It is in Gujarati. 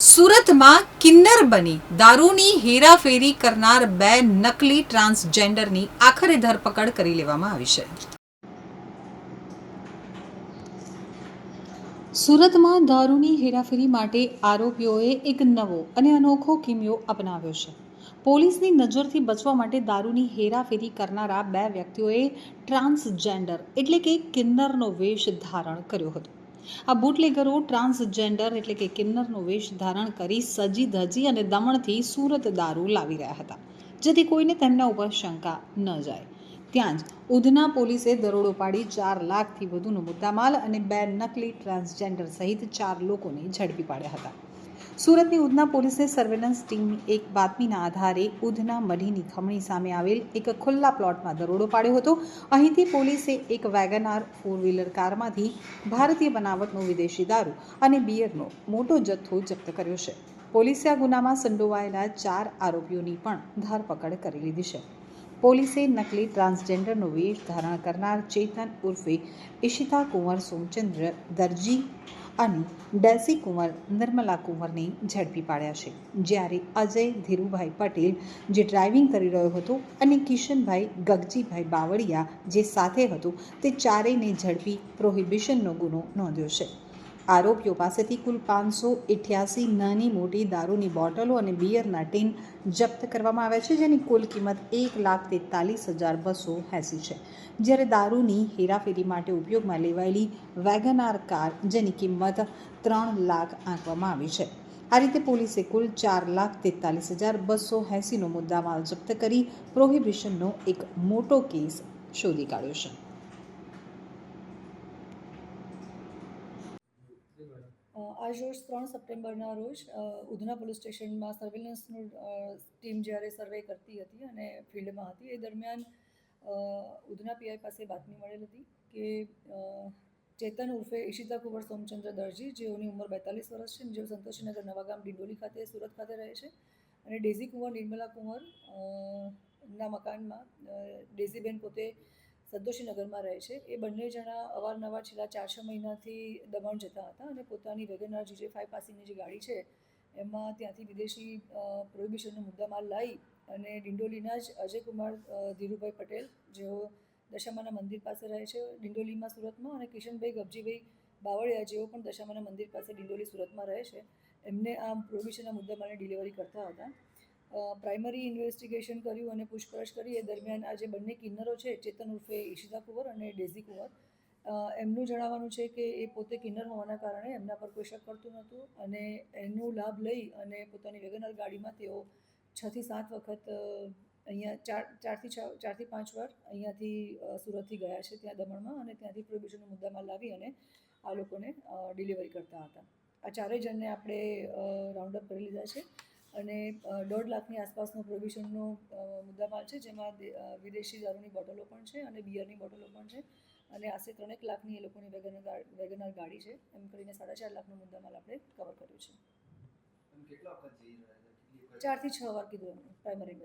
સુરતમાં કિન્નર બની દારૂની હેરાફેરી કરનાર બે નકલી ટ્રાન્સજેન્ડરની આખરે ધરપકડ કરી લેવામાં આવી છે. સુરતમાં દારૂની હેરાફેરી માટે આરોપીઓએ એક નવો અને અનોખો કિમિયો અપનાવ્યો છે. પોલીસની નજરથી બચવા માટે દારૂની હેરાફેરી કરનારા બે વ્યક્તિઓએ ટ્રાન્સજેન્ડર એટલે કે કિન્નરનો વેશ ધારણ કર્યો હતો. આ બુટલેગરો ટ્રાન્સજેન્ડર એટલે કે કિન્નરનો વેશ ધારણ કરી સજી ધજી અને દમણથી સુરત દારૂ લાવી રહ્યા હતા, જેથી કોઈને તેમના ઉપર શંકા ન જાય. ત્યાં જ ઉધના પોલીસે દરોડો પાડી ચાર લાખથી વધુનો મુદ્દામાલ અને બે નકલી ટ્રાન્સજેન્ડર સહિત ચાર લોકોને ઝડપી પાડ્યા હતા. સુરતની ઉધના પોલીસે સર્વેલન્સ ટીમની એક બાતમીના આધારે ઉધના મઢીની ખમણી સામે આવેલ એક ખુલ્લા પ્લોટમાં દરોડો પાડ્યો હતો. અહીંથી પોલીસે એક વેગનાર ફોર વ્હીલર કારમાંથી ભારતીય બનાવટનો વિદેશી દારૂ અને બિયરનો મોટો જથ્થો જપ્ત કર્યો છે. પોલીસે આ ગુનામાં સંડોવાયેલા ચાર આરોપીઓની પણ ધરપકડ કરી લીધી છે. પોલીસે નકલી ટ્રાન્સજેન્ડરનો વેશ ધારણ કરનાર ચેતન ઉર્ફે ઈશિતા કુંવર, સોમચંદ્ર દરજી અને ડેસી કુંવર, નિર્મલા કુંવરને ઝડપી પાડ્યા છે. જ્યારે અજય ધીરુભાઈ પટેલ, જે ડ્રાઇવિંગ કરી રહ્યો હતો, અને કિશનભાઈ ગગજીભાઈ બાવળિયા, જે સાથે હતો, તે ચારેયને ઝડપી પ્રોહિબિશનનો ગુનો નોંધ્યો છે. આરોપીઓ પાસેથી કુલ પાંચસો ઇઠ્યાસી નાની મોટી દારૂની બોટલો અને બિયરના ટીન જપ્ત કરવામાં આવ્યા છે, જેની કુલ કિંમત એક લાખ તેતાલીસ હજાર બસો એંસી છે. જ્યારે દારૂની હેરાફેરી માટે ઉપયોગમાં લેવાયેલી વેગનાર કાર, જેની કિંમત ત્રણ લાખ આંકવામાં આવી છે. આ રીતે પોલીસે કુલ ચાર લાખ તેતાલીસ હજાર બસો એંસીનો મુદ્દામાલ જપ્ત કરી પ્રોહિબિશનનો એક મોટો કેસ શોધી કાઢ્યો છે. આજ રોજ ત્રણ સપ્ટેમ્બરના રોજ ઉધના પોલીસ સ્ટેશનમાં સર્વેલન્સનું ટીમ જ્યારે સર્વે કરતી હતી અને ફિલ્ડમાં હતી, એ દરમિયાન ઉધના પીઆઈ પાસે બાતમી મળેલ હતી કે ચેતન ઉર્ફે ઈશિતા કુંવર સોમચંદ્ર દરજી જેઓની ઉંમર બેતાલીસ વર્ષ છે જેઓ સંતોષીનગર નવાગામ ડિંડોલી ખાતે, સુરત ખાતે રહે છે. અને ડેઝી કુંવર, નિર્મલા કુંવર ના મકાનમાં ડેઝીબેન પોતે સંતોષીનગરમાં રહે છે. એ બંને જણા અવારનવાર છેલ્લા ચાર છ મહિનાથી દમણ જતા હતા અને પોતાની વેગનાર જીજે ફાઇવ પાસીની જે ગાડી છે, એમાં ત્યાંથી વિદેશી પ્રોહિબિશનનો મુદ્દામાલ લાવી અને ડિંડોલીના જ અજયકુમાર ધીરુભાઈ પટેલ, જેઓ દશામાના મંદિર પાસે રહે છે ડિંડોલીમાં સુરતમાં અને કિશનભાઈ ગબજીભાઈ બાવળિયા જેઓ પણ દશામાના મંદિર પાસે ડિંડોલી સુરતમાં રહે છે. એમને આ પ્રોહિબિશનના મુદ્દામાલની ડિલિવરી કરતા હતા. પ્રાઇમરી ઇન્વેસ્ટિગેશન કર્યું અને પૂછપરછ કરી. એ દરમિયાન આ જે બંને કિન્નરો છે, ચેતન ઉર્ફે ઈશિતા કુંવર અને ડેઝી કુંવર એમનું જણાવવાનું છે કે એ પોતે કિન્નર હોવાના કારણે એમના પર કોઈ શક કરતું નહોતું અને એનો લાભ લઈ અને પોતાની વેગનર ગાડીમાં તેઓ છથી સાત વખત અહીંયા ચાર ચારથી છ ચારથી પાંચ વાર અહીંયાથી સુરતથી ગયા છે ત્યાં દમણમાં અને ત્યાંથી પ્રોહિબિશનનો મુદ્દામાં લાવી અને આ લોકોને ડિલિવરી કરતા હતા. આ ચારેય જણને આપણે રાઉન્ડ અપ કરી લીધા છે. અને દોઢ લાખની આસપાસનો પ્રોવિઝનનો મુદ્દામાલ છે જેમાં વિદેશી દારૂની બોટલો પણ છે અને બિયરની બોટલો પણ છે. અને આશરે ત્રણેક લાખની એ લોકોની વેગનર વેગનર ગાડી છે. એમ કરીને સાડા ચાર લાખનો મુદ્દામાલ આપણે કવર કર્યો છે. ચારથી છ વાર કીધું પ્રાઇમરી પ્રાઇમરી